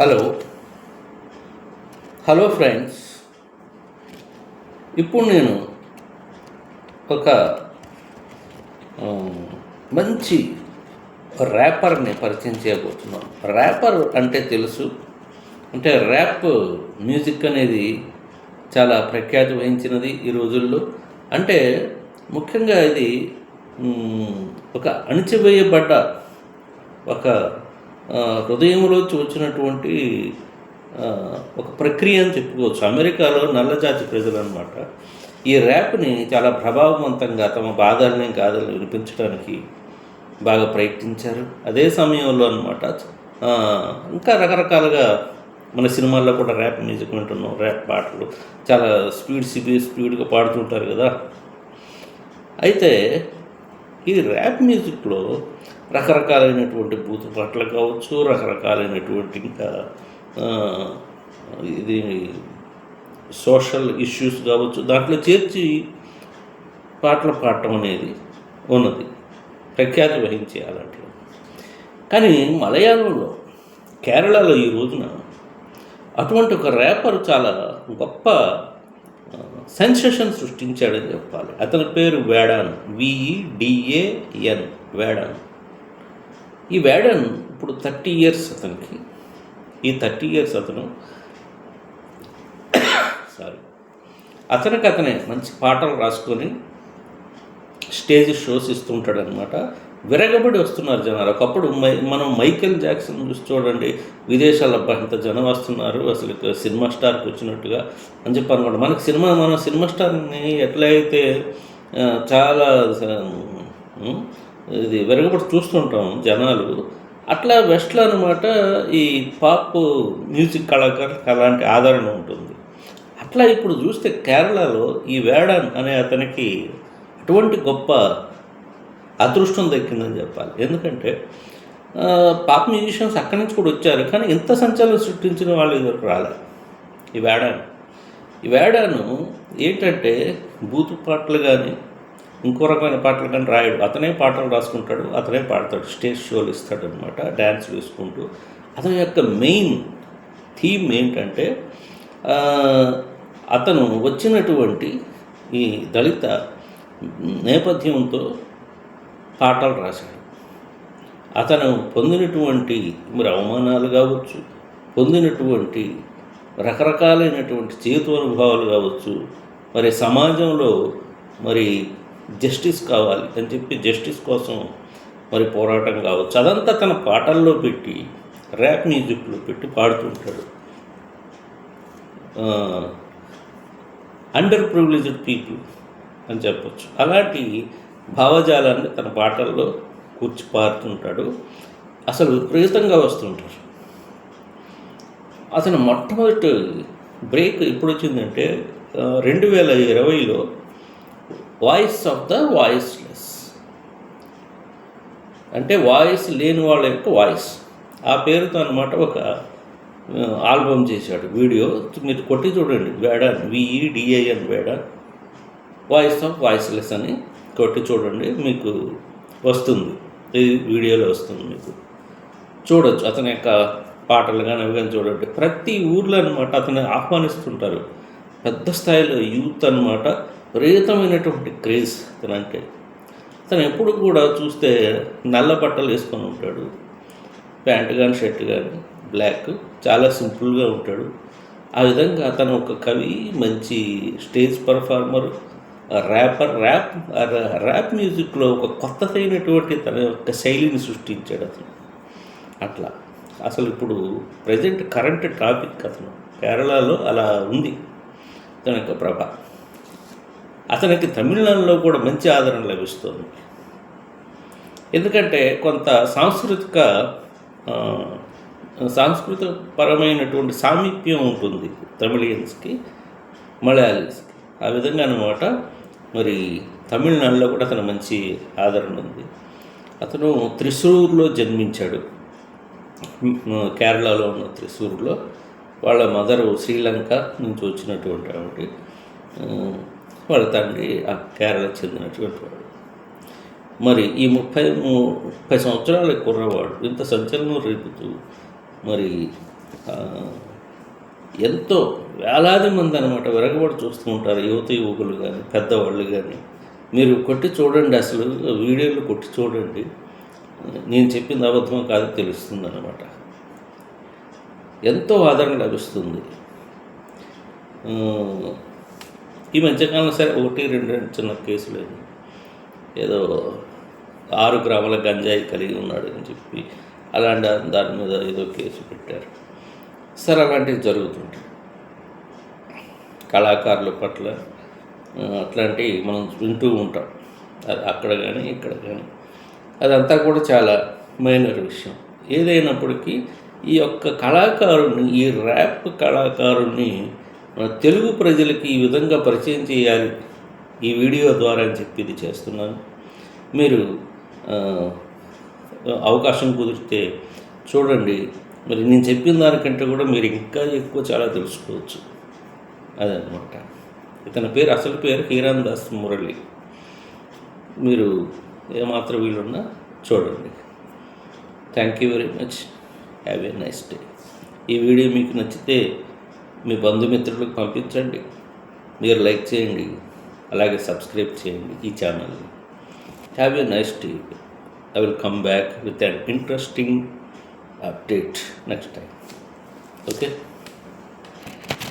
Hello. Hello friends. ఇప్పుడు నేను ఒక మంచి ర్యాపర్ని పరిచయం చేయబోతున్నాను. ర్యాపర్ అంటే తెలుసు. అంటే ర్యాప్ మ్యూజిక్ అనేది చాలా ప్రఖ్యాతి వహించినది ఈ రోజుల్లో. అంటే ముఖ్యంగా ఇది ఒక అణిచివేయబడ్డ ఒక హృదయంలోంచి వచ్చినటువంటి ఒక ప్రక్రియ అని చెప్పుకోవచ్చు. అమెరికాలో నల్లజాతి ప్రజలు అనమాట ఈ ర్యాప్ని చాలా ప్రభావవంతంగా తమ బాధల్ని గాథల్ని వినిపించడానికి బాగా ప్రయత్నించారు. అదే సమయంలో అనమాట ఇంకా రకరకాలుగా మన సినిమాల్లో కూడా ర్యాప్ మ్యూజిక్ వింటున్నాం ర్యాప్ పాటలు. చాలా స్పీడ్ సిబి స్పీడ్గా పాడుతుంటారు కదా. అయితే ఈ ర్యాప్ మ్యూజిక్లో రకరకాలైనటువంటి బూతు పాటలు కావచ్చు రకరకాలైనటువంటి ఇంకా ఇది సోషల్ ఇష్యూస్ కావచ్చు దాంట్లో చేర్చి పాటలు పాడటం అనేది ఉన్నది ప్రఖ్యాతి వహించే అలాంటివి కానీ మలయాళంలో కేరళలో ఈ రోజున అటువంటి ఒక ర్యాపర్ చాలా గొప్ప సెన్సేషన్ సృష్టించాడని చెప్పాలి. అతని పేరు వేడాన్. విఈడిఏఎన్ వేడాన్. ఈ వేడన్ ఇప్పుడు థర్టీ ఇయర్స్ అతనికి. ఈ థర్టీ ఇయర్స్ అతను సారీ. అతనికి అతనే మంచి పాటలు రాసుకొని స్టేజ్ షోస్ ఇస్తుంటాడనమాట విరగబడి వస్తున్నారు జనాలు. ఒకప్పుడు మై మనం మైకేల్ జాక్సన్ చూసి చూడండి విదేశాల అంత జనం వస్తున్నారు అసలు సినిమా స్టార్కి వచ్చినట్టుగా అని చెప్పి అనమాట మనకి సినిమా మన సినిమా స్టార్ని ఎట్లయితే చాలా ఇది విరగబడి చూస్తుంటాం జనాలు. అట్లా వెస్ట్లో అనమాట ఈ పాప్ మ్యూజిక్ కళాకారులకు అలాంటి ఆదరణ ఉంటుంది. అట్లా ఇప్పుడు చూస్తే కేరళలో ఈ వేడన్ అనే అతనికి అటువంటి గొప్ప అదృష్టం దక్కిందని చెప్పాలి. ఎందుకంటే పాప మ్యూజిషియన్స్ అక్కడి నుంచి కూడా వచ్చారు కానీ ఇంత సంచలనం సృష్టించిన వాళ్ళు ఇదివరకు రాలేదు. ఈ వేడాను. ఈ వేడాను ఏంటంటే బూతు పాటలు కానీ ఇంకో రకమైన పాటలు కానీ రాయడు. అతనే పాటలు రాసుకుంటాడు అతనే పాడతాడు. స్టేజ్ షోలు ఇస్తాడు అనమాట డ్యాన్స్ వేసుకుంటూ. అతని యొక్క మెయిన్ థీమ్ ఏంటంటే అతను వచ్చినటువంటి ఈ దళిత నేపథ్యంతో పాటలు రాశాడు. అతను పొందినటువంటి మరి అవమానాలు కావచ్చు పొందినటువంటి రకరకాలైనటువంటి చేతు అనుభవాలు కావచ్చు మరి సమాజంలో మరి జస్టిస్ కావాలి అని చెప్పి జస్టిస్ కోసం మరి పోరాటం కావచ్చు. అదంతా తన పాటల్లో పెట్టి ర్యాప్ మ్యూజిక్లో పెట్టి పాడుతుంటాడు అండర్ ప్రివిలేజ్డ్ పీపుల్ అని చెప్పచ్చు. అలాంటి భావజాలాన్ని తన పాటల్లో కూర్చి పారుతుంటాడు అసలు విపరీతంగా వస్తుంటారు అతను మొట్టమొదటి బ్రేక్ ఎప్పుడు వచ్చిందంటే రెండు వేల ఇరవైలో వాయిస్ ఆఫ్ ద వాయిస్లెస్. అంటే వాయిస్ లేని వాళ్ళ యొక్క వాయిస్. ఆ పేరుతో అనమాట ఒక ఆల్బమ్ చేశాడు వీడియో. మీరు కొట్టి చూడండి Veda V E D I N Veda voice of voiceless అని. కొట్టి చూడండి మీకు వస్తుంది. ఈ వీడియోలో వస్తుంది మీకు. చూడొచ్చు అతని యొక్క పాటలు కానీ అవి కానీ చూడండి. ప్రతి ఊర్లో అనమాట అతను ఆహ్వానిస్తుంటారు. పెద్ద స్థాయిలో యూత్ అనమాట విపరీతమైనటువంటి క్రేజ్ అతనంటే. అతను ఎప్పుడు కూడా చూస్తే నల్ల బట్టలు వేసుకొని ఉంటాడు. ప్యాంటు కానీ షర్ట్ కానీ బ్లాక్ చాలా సింపుల్గా ఉంటాడు. ఆ విధంగా అతను ఒక కవి మంచి stage performer. Rapper rap rap మ్యూజిక్లో ఒక కొత్తదైనటువంటి తన యొక్క శైలిని సృష్టించాడు అతను. అట్లా. అసలు ఇప్పుడు ప్రజెంట్ కరెంట్ టాపిక్ అతను. కేరళలో అలా ఉంది. అతని యొక్క ప్రభ. అతనికి తమిళనాడులో కూడా మంచి ఆదరణ లభిస్తుంది. ఎందుకంటే కొంత సాంస్కృతిక సాంస్కృతిక పరమైనటువంటి సామీప్యం ఉంటుంది తమిళియన్స్కి మలయాళీస్కి. ఆ విధంగా అనమాట మరి తమిళనాడులో కూడా అతను మంచి ఆదరణ ఉంది. అతను త్రిశూర్లో జన్మించాడు. కేరళలో ఉన్న త్రిశూర్లో. వాళ్ళ మదరు శ్రీలంక నుంచి వచ్చినటువంటి ఆవిడ. వాళ్ళ తండ్రి ఆ కేరళ చెందినటువంటి వాడు. మరి ఈ ముప్పై ముప్పై సంవత్సరాల కుర్రవాడు ఇంత సంచలనం రేపుతూ మరి ఎంతో వేలాది మంది అనమాట విరగబడి చూస్తూ ఉంటారు యువత యువకులు కానీ పెద్దవాళ్ళు కానీ మీరు కొట్టి చూడండి అసలు వీడియోలు కొట్టి చూడండి. నేను చెప్పింది అబద్ధం కాదు తెలుస్తుంది అనమాట ఎంతో ఆదరణ లభిస్తుంది. ఈ మధ్యకాలంలో సరే ఒకటి రెండు రెండు చిన్న కేసులు ఏదో ఆరు గ్రాముల గంజాయి కలిగి ఉన్నాడు అని చెప్పి అలాంటి దాని మీద ఏదో కేసు పెట్టారు. సరే అలాంటివి జరుగుతుంటాయి. కళాకారుల పట్ల అట్లాంటివి మనం వింటూ ఉంటాం. అది అక్కడ కానీ ఇక్కడ కానీ అదంతా కూడా చాలా మైనర్ విషయం. ఏదైనప్పటికీ ఈ యొక్క కళాకారుని ఈ ర్యాప్ కళాకారుణ్ణి మన తెలుగు ప్రజలకి ఈ విధంగా పరిచయం చేయాలి. ఈ వీడియో ద్వారా అని చెప్పి ఇది చేస్తున్నాను. మీరు అవకాశం కుదిరితే చూడండి. మరి నేను చెప్పిన దానికంటే కూడా మీరు ఇంకా ఎక్కువ చాలా తెలుసుకోవచ్చు. అదనమాట ఇతని పేరు అసలు పేరు హీరాన్ దాస్ మురళి. మీరు ఏమాత్రం వీలున్నా చూడండి. Thank you very much have a nice day ఈ వీడియో మీకు నచ్చితే మీ బంధుమిత్రులకు పంపించండి. మీరు లైక్ చేయండి. అలాగే సబ్స్క్రైబ్ చేయండి ఈ ఛానల్ని. Have a nice day I will come back with an interesting update next time okay